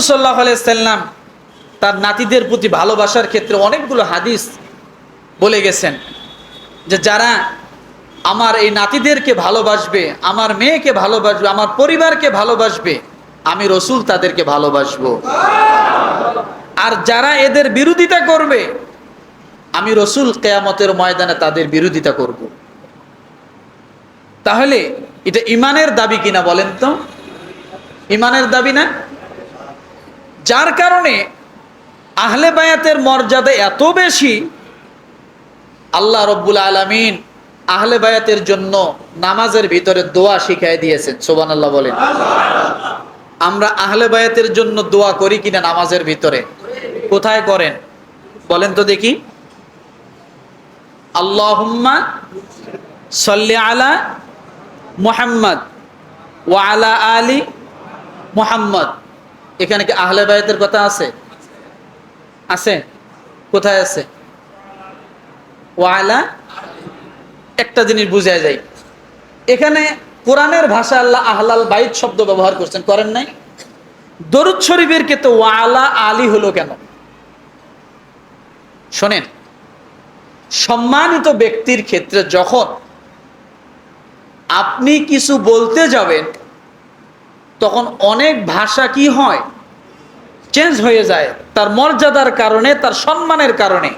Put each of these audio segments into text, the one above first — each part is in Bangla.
সাল্লাহ সাল্লাম তার নাতিদের প্রতি ভালোবাসার ক্ষেত্রে অনেকগুলো হাদিস বলে গেছেন যে যারা আমার এই নাতিদেরকে ভালোবাসবে, আমার মেয়েকে ভালোবাসবে, আমার পরিবারকে ভালোবাসবে, আমি রসুল তাদেরকে ভালোবাসবো। আর যারা এদের বিরোধিতা করবে, আমি রসুল কেয়ামতের ময়দানে তাদের বিরোধিতা করব। তাহলে এটা ইমানের দাবি কিনা বলেন তো? ইমানের দাবি না? যার কারণে আহলে বায়াতের মর্যাদা এত বেশি, আল্লাহ রব্বুল আলমিন আহলে বায়াতের জন্য নামাজের ভিতরে দোয়া শিখাই দিয়েছেন সোবান আল্লাহ বলেন। আমরা আহলে বায়াতের জন্য দোয়া করি কিনা নামাজের ভিতরে? কোথায় করেন? বলেন তো দেখি। আল্লাহুম্মা সল্লি আলা মুহাম্মদ ওয়া আলা আলী মুহাম্মদ। এখানে কি আহলে বায়াতের কথা আছে? আছে? কোথায় আছে? ওয়ালা, একটা জিনিস বুঝা যায় এখানে কোরআনের ভাষা আল্লাহ আহলাল বাইত শব্দ ব্যবহার করছেন, করেন নাই? দরুদ শরীফের ক্ষেত্রে ওয়ালা আলী হলো কেন? শোনেন, সম্মানিত ব্যক্তির ক্ষেত্রে যখন আপনি কিছু বলতে যাবেন তখন অনেক ভাষা কি হয়? চেঞ্জ হয়ে যায়। তার মর্যাদার কারণে, তার সম্মানের কারণে।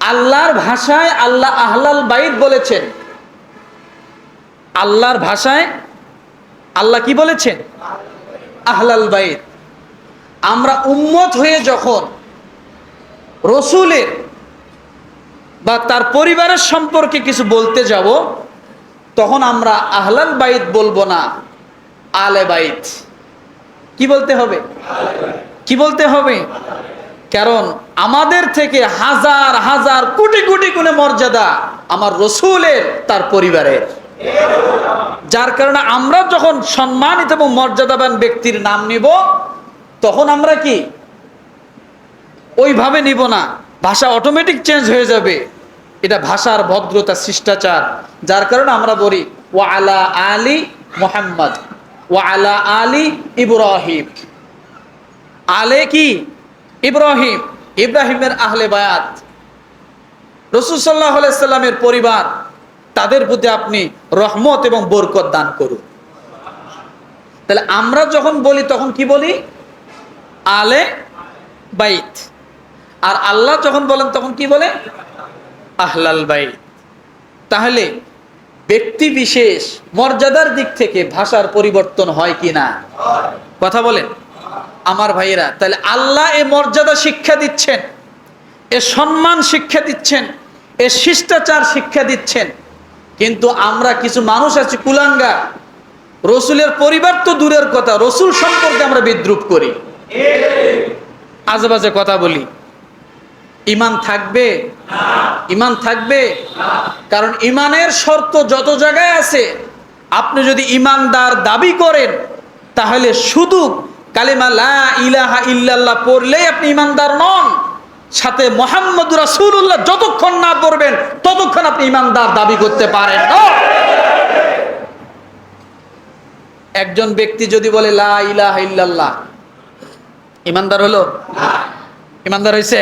আল্লাহর ভাষায় আল্লাহ আহলাল বাইত বলেছেন। আল্লাহর ভাষায় আল্লাহ কি বলেছেন? আহলাল বাইত। আমরা উম্মত হয়ে যখন রসুলের বা তার পরিবারের সম্পর্কে কিছু বলতে যাব, তখন আমরা আহলাল বাইত বলব না। আলে বাইত। কি বলতে হবে? কি বলতে হবে? কারণ আমাদের থেকে হাজার হাজার কোটি কোটি গুণে মর্যাদা আমার রসুলের, তার পরিবারের। যার কারণে আমরা যখন সম্মানিত এবং মর্যাদাবান ব্যক্তির নাম নিব, তখন আমরা কি? ওইভাবে নিব না। ভাষা অটোমেটিক চেঞ্জ হয়ে যাবে। এটা ভাষার ভদ্রতা, শিষ্টাচার। যার কারণে আমরা বলি ও আলা আলী মোহাম্মদ। ও আলা আলী ইব্রাহিম। আলে কি? ইব্রাহিম। ইব্রাহিমের আহলে বায়াত। রসুল সাল্লাহ সাল্লামের পরিবার, তাদের প্রতি আপনি রহমত এবং বরকত দান করুন। তাহলে আমরা যখন বলি, তখন কি বলি? আলে বাইত। আর আল্লাহ যখন বলেন, তখন কি বলে? আহলাল বাইত। তাহলে ব্যক্তি বিশেষ মর্যাদার দিক থেকে ভাষার পরিবর্তন হয় কি না? কথা বলেন। আমার ভাইয়েরা, তাহলে আল্লাহ এ মর্যাদা শিক্ষা দিচ্ছেন, এ সম্মান শিক্ষা দিচ্ছেন, এ শিষ্টাচার শিক্ষা দিচ্ছেন। কিন্তু আমরা কিছু মানুষ আছি কুলাঙ্গা রসুলের পরিবার তো দূরের কথা, রসুল সম্পর্কে আমরা বিদ্রুপ করি। আজেবাজে কথা বলি। ইমান থাকবে? ইমান থাকবে? কারণ ইমানের শর্ত যত জায়গায় আছে, আপনি যদি ইমানদার দাবি করেন, তাহলে শুধু কালিমা লা ইলাহা ইল্লাল্লাহ পড়লেই আপনি ইমানদার নন। সাথে মোহাম্মদ রাসূলুল্লাহ যতক্ষণ না পড়বেন, ততক্ষণ আপনি ইমানদার দাবি করতে পারেন একজন ব্যক্তি যদি বলে লা ইলাহা ইল্লাল্লাহ, ইমানদার হলো? ইমানদার হয়েছে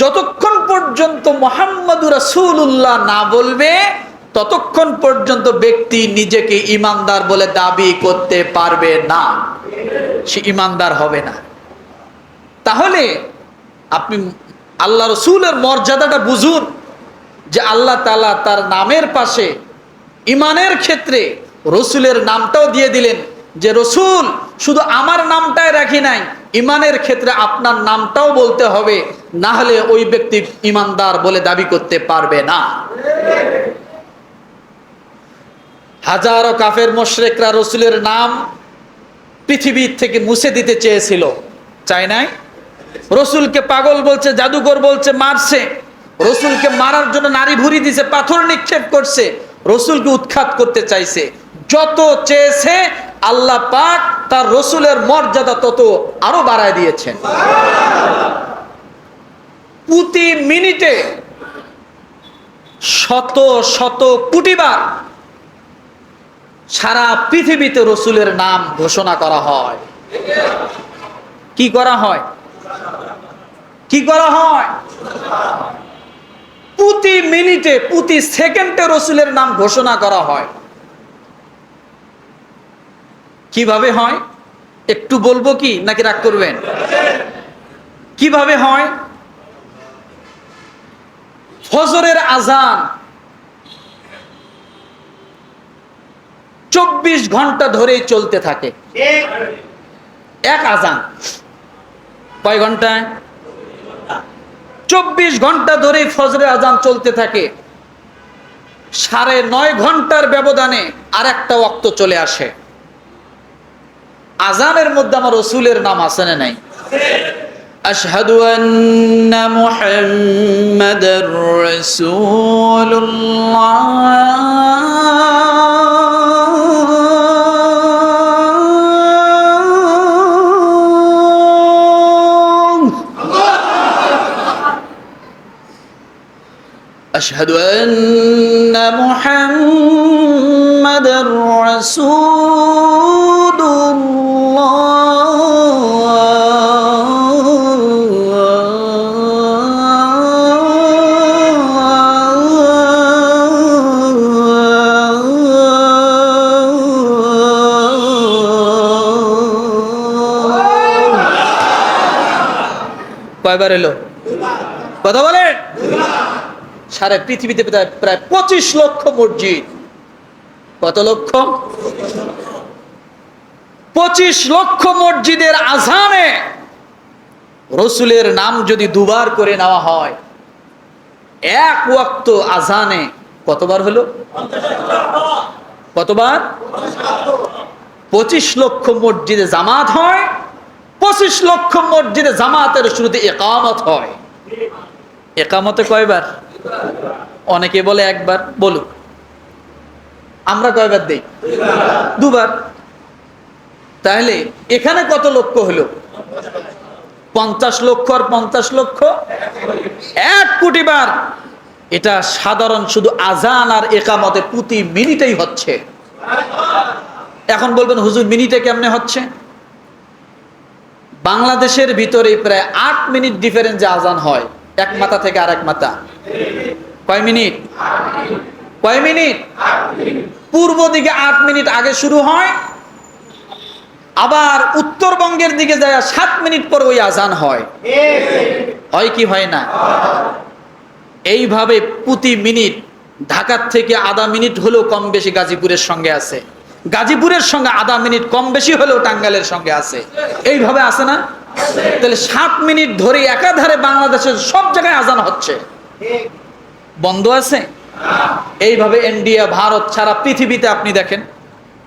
যতক্ষণ পর্যন্ত মোহাম্মদ রাসূলুল্লাহ না বলবে, ততক্ষণ পর্যন্ত ব্যক্তি নিজেকে ইমানদার বলে দাবি করতে পারবে না। সে ইমানদার হবে না। তাহলে আপনি আল্লাহ রসুলের মর্যাদাটা বুঝুন যে আল্লাহ তালা তার নামের পাশে ইমানের ক্ষেত্রে রসুলের নামটাও দিয়ে দিলেন যে, রসুল, শুধু আমার নামটাই রাখি নাই ইমানের ক্ষেত্রে আপনার নামটাও বলতে হবে, না হলে ওই ব্যক্তি ইমানদার বলে দাবি করতে পারবে না। হাজারো কাফের মোশরেকরা রসুলের নাম পৃথিবীর থেকে মুছে দিতে চেয়েছিল। চাই নাই? রসুলকে পাগল বলছে জাদুঘর বলছে, মারছে। রসুলকে মারার জন্য নারী ভুরি দিছে, পাথর নিক্ষেপ করছে। রসুলকে উৎখাত করতে চাইছে। যত চেয়েছে আল্লাহ পাক তার রসুলের মর্যাদা তত আরও বাড়ায় দিয়েছেন। প্রতি মিনিটে শত শত কোটিবার সারা পৃথিবীতে রসুলের নাম ঘোষণা করা হয়। কি করা হয়? কি করা হয়? প্রতি মিনিটে, প্রতি সেকেন্ডে রসুলের নাম ঘোষণা করা হয়। কীভাবে হয়? একটু বলব কি, নাকি রাগ করবেন? কীভাবে হয়? ফজরের আজান চব্বিশ ঘণ্টা ধরেই চলতে থাকে। এক আজান। কয় ঘন্টায়? চব্বিশ ঘণ্টা ধরেই ফজরের আজান চলতে থাকে। সাড়ে নয় ঘণ্টার ব্যবধানে আর একটা ওক্ত চলে আসে। আজানের মধ্যে আমার রসুলের নাম আছে না নাই أشهد أن محمد رسول الله أشهد أن محمد رسول কয়বার এলো। কথা বলেন? সারা পৃথিবীতে প্রায় পঁচিশ লক্ষ মসজিদ। কত লক্ষ? পঁচিশ লক্ষ মসজিদের আজানে রসুলের নাম যদি দুবার করে নেওয়া হয়, এক ওয়াক্ত আজানে কতবার হলো? কতবার? পঁচিশ লক্ষ মসজিদে জামাত হয় পঁচিশ লক্ষ মসজিদে জামাতের শুরুতে একামত হয়। একামতে কয়বার? অনেকে বলে একবার, বলুক। আমরা কয়বার দেই? দুবার। তাহলে এখানে কত লক্ষ হলো? পঞ্চাশ লক্ষ আর পঞ্চাশ লক্ষ? এক কোটি বার। এটা সাধারণ শুধু আজান আর একামতে প্রতি মিনিটেই হচ্ছে। এখন বলবেন, হুজুর, মিনিটে কেমনে হচ্ছে? বাংলাদেশের ভিতরে প্রায় আট মিনিট ডিফারেন্সে আজান হয়। এক মাথা থেকে আর এক মাথা। কয় মিনিট? কয় মিনিট? পূর্ব দিকে আট মিনিট আগে শুরু হয়। আবার উত্তরবঙ্গের দিকে যায় সাত মিনিট পর ওই আজান হয়। হয় কি হয় না? এইভাবে প্রতি মিনিট ঢাকার থেকে আধা মিনিট হলেও কম বেশি গাজীপুরের সঙ্গে আছে। গাজীপুরের সঙ্গে আধা মিনিট কম বেশি হলেও টাঙ্গাইলের সঙ্গে আছে। এইভাবে আছে না? তাহলে সাত মিনিট ধরে একাধারে বাংলাদেশের সব জায়গায় আজান হচ্ছে। বন্ধ আছে? এইভাবে ইন্ডিয়া ভারত ছাড়া পৃথিবীতে আপনি দেখেন,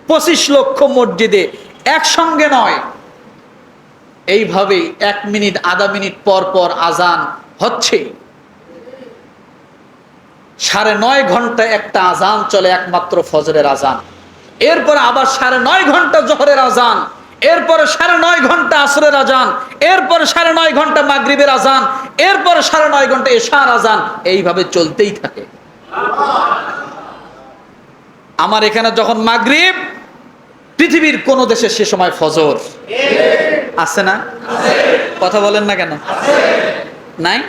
পঁচিশ লক্ষ মসজিদে একসঙ্গে নয়। এইভাবে এক মিনিট, আধা মিনিট পর পর আজান হচ্ছে। সাড়ে নয় ঘণ্টা একটা আজান চলে একমাত্র ফজরের আজান। এরপর আবার সাড়ে নয় ঘণ্টা জহরের আজান, এরপরে সাড়ে নয় ঘণ্টা আসরের আজান, এরপরে সাড়ে নয় ঘণ্টা মাগরিবের আজান, এরপরে সাড়ে নয় ঘণ্টা এশার আজান, এইভাবে চলতেই থাকে। আমার এখানে যখন মাগরিব, পৃথিবীর কোন দেশে সে সময় ফজর। আছে না? কথা বলেন না কেন? নাই?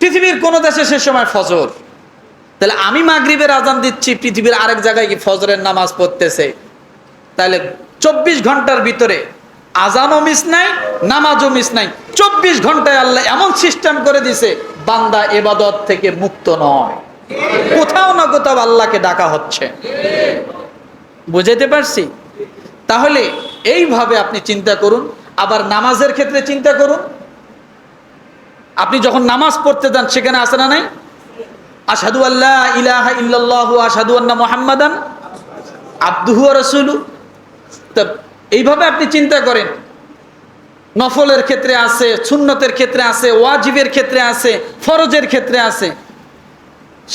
পৃথিবীর কোন দেশে সে সময় ফজর। তাহলে আমি মাগরিবের আজান দিচ্ছি, পৃথিবীর আরেক জায়গায় কি ফজরের নামাজ পড়তেছে? তাহলে চব্বিশ ঘণ্টার ভিতরে আজানও মিস নাই, নামাজও মিস নাই। চব্বিশ ঘন্টায় আল্লাহ এমন সিস্টেম করে দিছে, বান্দা এবাদত থেকে মুক্ত নয়। কোথাও না কোথাও আল্লাহকে ডাকা হচ্ছে। বুঝাইতে পারছি? তাহলে এইভাবে আপনি চিন্তা করুন, আবার নামাজের ক্ষেত্রে চিন্তা করুন। আপনি যখন নামাজ পড়তে যান, সেখানে আসে না নাই? আসাদু আল্লাহ ইলাহা ইল্লাল্লাহু আসাদু আন্না মুহাম্মাদান আব্দুহু রাসূলু তা এইভাবে আপনি চিন্তা করেন। নফলের ক্ষেত্রে আছে, সুন্নতের ক্ষেত্রে আছে, ওয়াজিবের ক্ষেত্রে আছে, ফরজের ক্ষেত্রে আছে।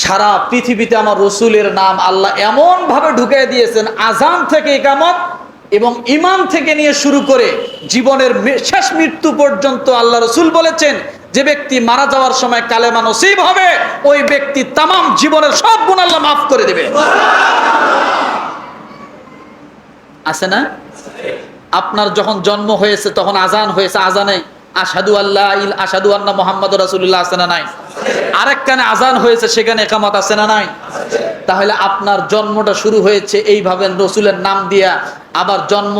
সারা পৃথিবীতে আমার রসুলের নাম আল্লাহ এমন ভাবে ঢুকিয়ে দিয়েছেন আজান থেকে একামত এবং ইমান থেকে নিয়ে শুরু করে জীবনের শেষ মৃত্যু পর্যন্ত আল্লাহ রসুল বলেছেন যে ব্যক্তি মারা যাওয়ার সময় কালেমা নসিব হবে, ওই ব্যক্তি তাম জীবনের সব গুণ আল্লাহ মাফ করে দেবে। আছে না? আপনার যখন জন্ম হয়েছে, তখন আজান হয়েছে, আজানে আসাদু আল্লাহ ইল আসাদু আন্না মোহাম্মদ রাসুল্লাহ আছে না নাই? আরেক কানে আজান হয়েছে, সেখানে একামত আছে না নাই? তাহলে আপনার জন্মটা শুরু হয়েছে, এইভাবে রসুলের নাম দিয়া, আবার জন্ম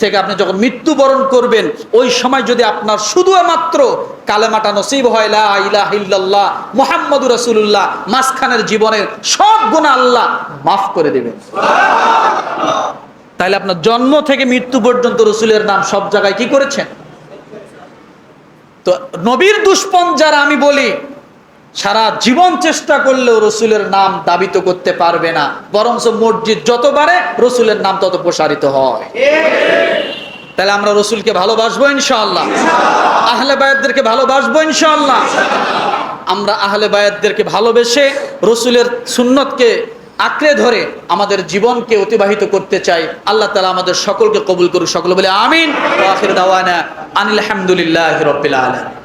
থেকে আপনি যখন মৃত্যুবরণ করবেন, ওই সময় যদি আপনার শুধু মাত্র কালেমাটা নসিব হয় মুহাম্মাদুর রাসূলুল্লাহ জীবনের সব গুনাহ আল্লাহ মাফ করে দেবেন। তাহলে আপনার জন্ম থেকে মৃত্যু পর্যন্ত রসুলের নাম সব জায়গায় কি করেছেন? তো নবীর দুষ্পন যারা, আমি বলি সারা জীবন চেষ্টা করলেও রসুলের নাম দাবিত করতে পারবে না। বরঞ্চ মসজিদ যত বাড়ে রসুলের নাম তত প্রসারিত হয়। তাহলে আমরা রসুলকে ভালোবাসবো ইনশাআল্লাহ। আহলে বায়াতদেরকে ভালোবাসবো ইনশাআল্লাহ। আমরা আহলে বায়াতদেরকে ভালোবেসে রসুলের সুন্নতকে আঁকড়ে ধরে আমাদের জীবনকে অতিবাহিত করতে চাই। আল্লাহ তালা আমাদের সকলকে কবুল করুক। সকল বলে আমিন। আনিল হামদুলিল্লাহি রাব্বিল আলামিন।